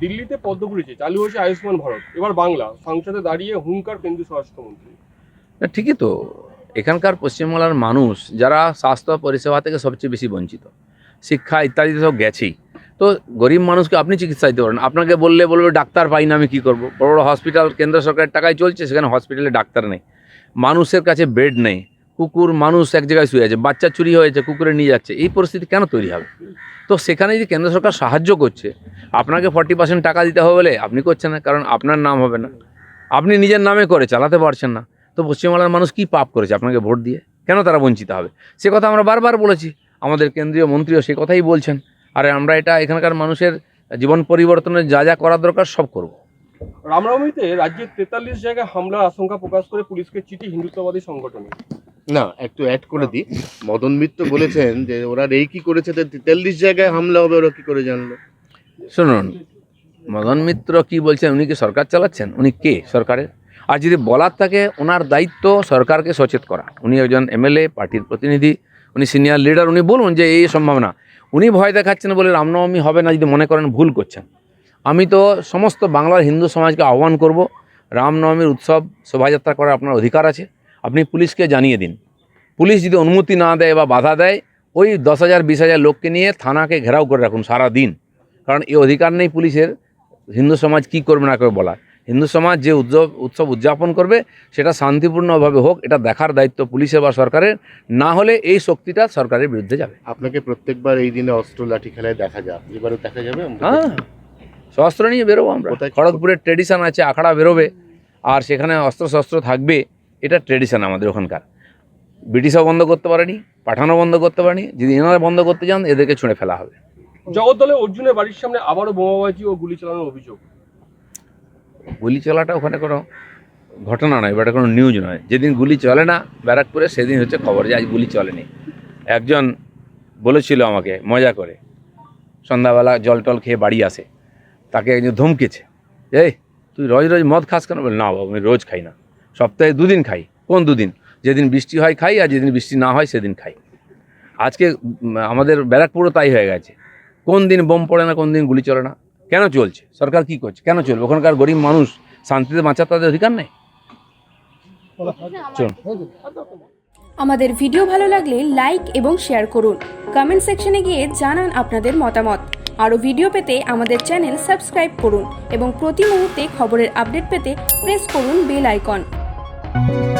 দিল্লিতে পদ্ম ঘুরেছে চালু হয়েছে আয়ুষ্মান ভারত। এবার বাংলা, সংসদে দাঁড়িয়ে হুঙ্কার কেন্দ্রীয় স্বরাষ্ট্রমন্ত্রী। ঠিকই তো। এখানকার পশ্চিমবাংলার মানুষ, যারা স্বাস্থ্য পরিষেবা থেকে সবচেয়ে বেশি বঞ্চিত, শিক্ষা ইত্যাদি সব গেছেই। তো গরিব মানুষকে আপনি চিকিৎসা দিতে পারেন। আপনাকে বললে বলবে, ডাক্তার পাই না, আমি কী করব? বড় বড় হসপিটাল কেন্দ্র সরকারের টাকায় চলছে, সেখানে হসপিটালে ডাক্তার নেই। মানুষের কাছে বেড নেই। কুকুর, মানুষ এক জায়গায় শুয়ে আছে, বাচ্চা চুরি হয়েছে, কুকুরে নিয়ে যাচ্ছে, এই পরিস্থিতি কেন তৈরি হবে? তো সেখানে যদি কেন্দ্র সরকার সাহায্য করছে, আপনাকে ফর্টি পার্সেন্ট টাকা দিতে হবে বলে আপনি করছেন না, কারণ আপনার নাম হবে না। আপনি নিজের নামে করে চালাতে পারছেন না। তো পশ্চিমবাংলার মানুষ কি পাপ করেছে? আপনাকে ভোট দিয়ে? কেন তারা বঞ্চিত হবে? সে কথা আমরা বারবার বলেছি। আমাদের কেন্দ্রীয় মন্ত্রীও সে কথাই বলছেন। আর আমরা এটা এখানকার মানুষের জীবন পরিবর্তনের যা যা করা দরকার সব করব। রামনবমীতে রাজ্যের তেতাল্লিশ জায়গায় হামলার আশঙ্কা প্রকাশ করে পুলিশকে চিঠি হিন্দুত্ববাদী সংগঠনে। না একটু অ্যাড করে দিই। মদন মিত্র বলেছেন যে ওরা এই কি করেছে তেতাল্লিশ জায়গায় হামলা হবে ওরা কি করে জানলো? শুনুন মদন মিত্র কি বলছেন উনি কি সরকার চালাচ্ছেন? উনি কে সরকারের? আর যদি বলার থাকে ওনার দায়িত্ব সরকারকে সচেত করা। উনি একজন এমএলএ পার্টির প্রতিনিধি উনি সিনিয়র লিডার উনি বলুন যে এই সম্ভাবনা। উনি ভয় দেখাচ্ছেন বলে রামনবমী হবে না যদি মনে করেন ভুল করছেন। আমি তো সমস্ত বাংলার হিন্দু সমাজকে আহ্বান করব রামনবমীর উৎসব শোভাযাত্রা করার আপনার অধিকার আছে। আপনি পুলিশকে জানিয়ে দিন। পুলিশ যদি অনুমতি না দেয় বা বাধা দেয় ওই দশ হাজার বিশ হাজার লোককে নিয়ে থানাকে ঘেরাও করে রাখুন সারা দিন কারণ এই অধিকার নেই পুলিশের। হিন্দু সমাজ কি করবে না করবে বলার। হিন্দু সমাজ যে উৎসব উৎসব উদযাপন করবে সেটা শান্তিপূর্ণভাবে হোক এটা দেখার দায়িত্ব পুলিশের বা সরকারের। না হলে এই শক্তিটা সরকারের বিরুদ্ধে যাবে। আপনাকে প্রত্যেকবার এই দিনে অস্ত্র লাঠি খেলায় দেখা যায়। এবারও দেখা যাবে? হ্যাঁ। শস্ত্র নিয়ে বেরোবো আমরা। খড়গপুরের ট্রেডিশন আছে আখড়া বেরোবে। আর সেখানে অস্ত্র শস্ত্র থাকবে। এটা ট্রেডিশন আমাদের ওখানকার। ব্রিটিশও বন্ধ করতে পারেনি পাঠানো বন্ধ করতে পারেনি যদি এনারা বন্ধ করতে যান এদেরকে ছুঁড়ে ফেলা হবে। জগদ্দলে অর্জুনের বাড়ির সামনে আবারও বোমাবাজি ও গুলি চালানোর অভিযোগ। গুলি চলাটা ওখানে কোনো ঘটনা নয় বা এটা কোনো নিউজ নয়। যেদিন গুলি চলে না ব্যারাকপুরে সেদিন হচ্ছে খবর যে আজ গুলি চলেনি। একজন বলেছিল আমাকে মজা করে সন্ধ্যাবেলা জল টল খেয়ে বাড়ি আসে। তাকে একজন ধমকেছে এই তুই রোজ রোজ মদ খাস কেন? বলে না বাবু আমি রোজ খাই না। সপ্তাহে দুদিন খাই। কোন দুদিন? যেদিন বৃষ্টি হয় খাই আর যেদিন বৃষ্টি না হয় সেদিন খাই। আজকে আমাদের ব্যারাকপুরও তাই হয়ে গেছে। কোন দিন বোম পড়ে না, কোন দিন গুলি চলে না। কেন চলছে? সরকার কি করছে? কেন চলবে? ওখানকার গরিব মানুষ শান্তিতে বাঁচার তাদের অধিকার নেই? আমাদের ভিডিও ভালো লাগলে লাইক এবং শেয়ার করুন। কমেন্ট সেকশনে গিয়ে জানান আপনাদের মতামত। আরও ভিডিও পেতে আমাদের চ্যানেল সাবস্ক্রাইব করুন এবং প্রতি মুহূর্তে খবরের আপডেট পেতে প্রেস করুন বেল আইকন Thank you.